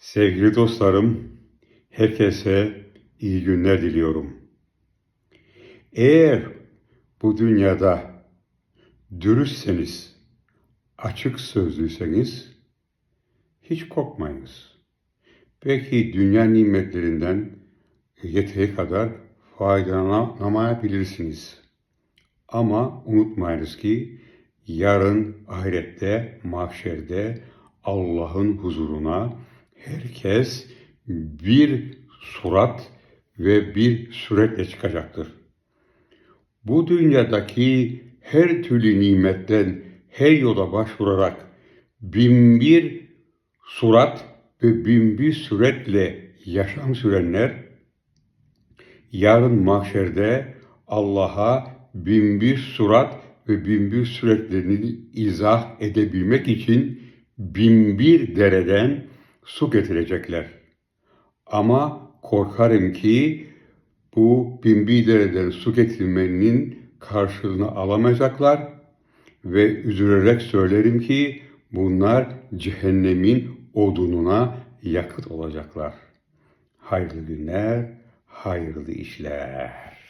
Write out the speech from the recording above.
Sevgili dostlarım, herkese iyi günler diliyorum. Eğer bu dünyada dürüstseniz, açık sözlüyseniz hiç korkmayınız. Belki dünya nimetlerinden yeteri kadar faydalanamayabilirsiniz. Ama unutmayınız ki yarın ahirette, mahşerde Allah'ın huzuruna herkes bir surat ve bir suretle çıkacaktır. Bu dünyadaki her türlü nimetten her yola başvurarak bin bir surat ve bin bir suretle yaşam sürenler yarın mahşerde Allah'a bin bir surat ve bin bir suretlerini izah edebilmek için bin bir dereden su getirecekler. Ama korkarım ki bu bin bir dereden su getirmenin karşılığını alamayacaklar ve üzülerek söylerim ki bunlar cehennemin odununa yakıt olacaklar. Hayırlı günler, hayırlı işler.